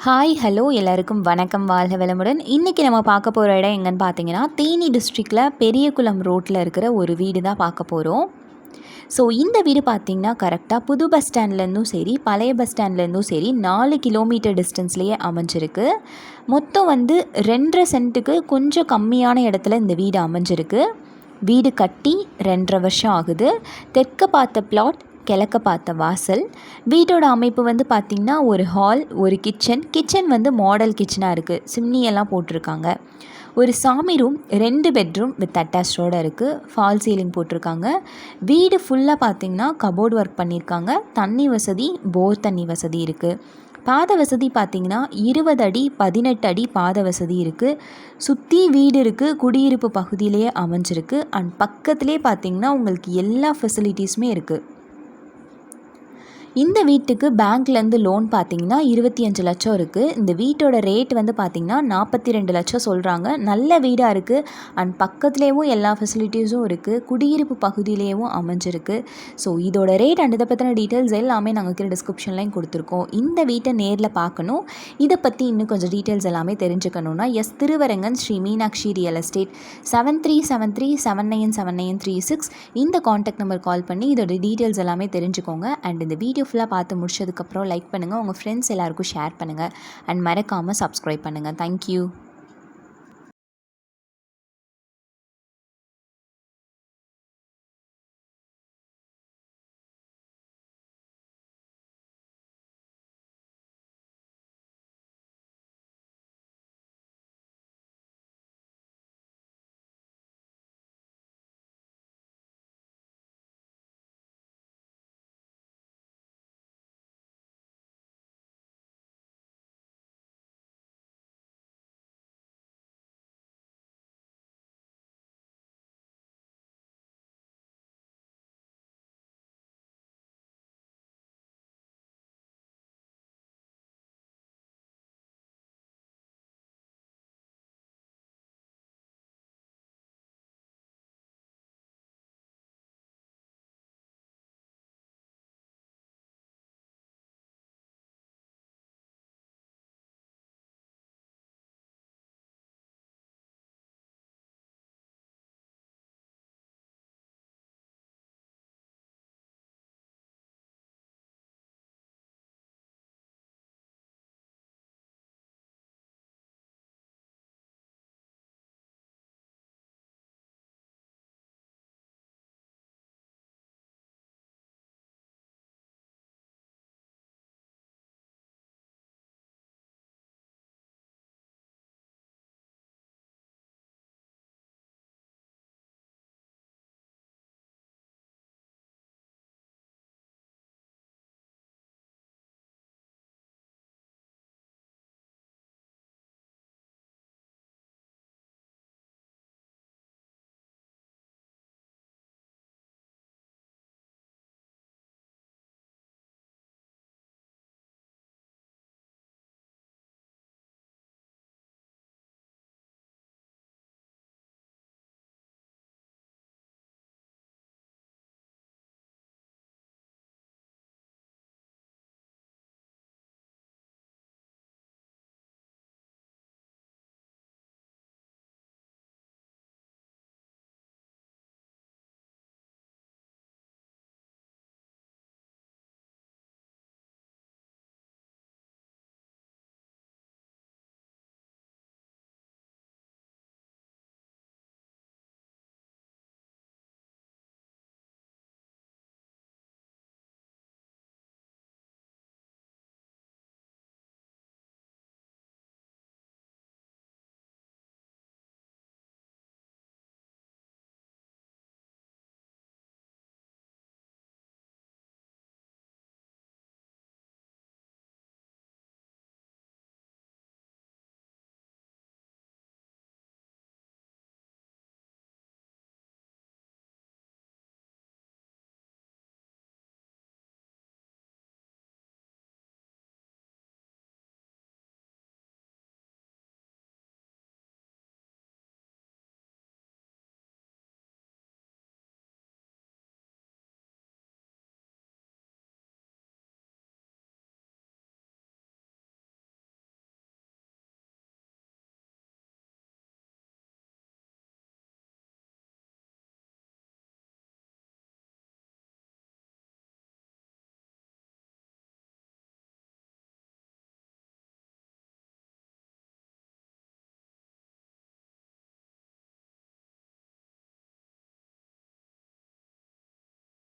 Hi hello எல்லாருக்கும் வணக்கம். வாழ்க வளமுடன். இன்றைக்கி நம்ம பார்க்க போகிற இடம் எங்கன்னு பார்த்தீங்கன்னா தேனி டிஸ்ட்ரிக்டில் பெரியகுளம் ரோட்டில் இருக்கிற ஒரு வீடு தான் பார்க்க போகிறோம் ஸோ இந்த வீடு பார்த்திங்கன்னா கரெக்டாக புது பஸ் ஸ்டாண்ட்லேருந்தும் சரி பழைய பஸ் ஸ்டாண்ட்லேருந்தும் சரி நாலு கிலோமீட்டர் டிஸ்டன்ஸ்லேயே அமைஞ்சிருக்கு. மொத்தம் வந்து ரெண்டரை சென்ட்டுக்கு கொஞ்சம் கம்மியான இடத்துல இந்த வீடு அமைஞ்சிருக்கு. வீடு கட்டி ரெண்டரை வருஷம் ஆகுது. தெற்க பார்த்த பிளாட் கிழக்க பார்த்த வாசல். வீட்டோட அமைப்பு வந்து பார்த்திங்கன்னா ஒரு ஹால் ஒரு கிச்சன் கிச்சன் வந்து மாடல் கிச்சனாக இருக்குது சிம்னி எல்லாம் போட்டிருக்காங்க. ஒரு சாமி ரூம் ரெண்டு பெட்ரூம் வித் அட்டாச்சோடு இருக்குது ஃபால் சீலிங் போட்டிருக்காங்க. வீடு ஃபுல்லாக பார்த்திங்கன்னா கபோர்டு ஒர்க் பண்ணியிருக்காங்க தண்ணி வசதி போர் தண்ணி வசதி இருக்குது பாத வசதி பார்த்திங்கன்னா இருபது அடி பதினெட்டு அடி பாத வசதி இருக்குது சுற்றி வீடு இருக்குது குடியிருப்பு பகுதியிலேயே அமைஞ்சிருக்கு. அண்ட் பக்கத்துலேயே பார்த்திங்கன்னா உங்களுக்கு எல்லா ஃபெசிலிட்டிஸுமே இருக்குது இந்த வீட்டுக்கு பேங்க்லேருந்து லோன் பார்த்தீங்கன்னா இருபத்தி அஞ்சு லட்சம் இருக்குது இந்த வீட்டோட ரேட் வந்து பார்த்திங்கன்னா நாற்பத்தி ரெண்டு லட்சம் சொல்கிறாங்க நல்ல வீடாக இருக்குது அண்ட் பக்கத்துலேயும் எல்லா ஃபெசிலிட்டிஸும் இருக்குது குடியிருப்பு பகுதியிலேயும் அமைஞ்சிருக்கு. ஸோ இதோட ரேட் அண்ட் இதை பற்றின டீட்டெயில்ஸ் எல்லாமே நாங்கள் கீழே டிஸ்கிரிப்ஷன்லையும் கொடுத்துருக்கோம். இந்த வீட்டை நேரில் பார்க்கணும். இதை பற்றி இன்னும் கொஞ்சம் டீட்டெயில்ஸ் எல்லாமே தெரிஞ்சுக்கணுன்னா S Thiruvarangan Sri Meenakshi real estate seven three seven three seven nine seven nine three six இந்த காண்டாக்ட் நம்பர் கால் பண்ணி இதோட டீட்டெயில்ஸ் எல்லாமே தெரிஞ்சுக்கோங்க. அண்ட் இந்த வீடியோ வீடியோ ஃபுல்லாக பார்த்து முடிச்சதுக்கப்புறம் லைக் பண்ணுங்கள் உங்கள் ஃப்ரெண்ட்ஸ் எல்லாருக்கும் ஷேர் பண்ணுங்கள் அண்ட் மறக்காமல் சப்ஸ்கிரைப் பண்ணுங்கள் தேங்க்யூ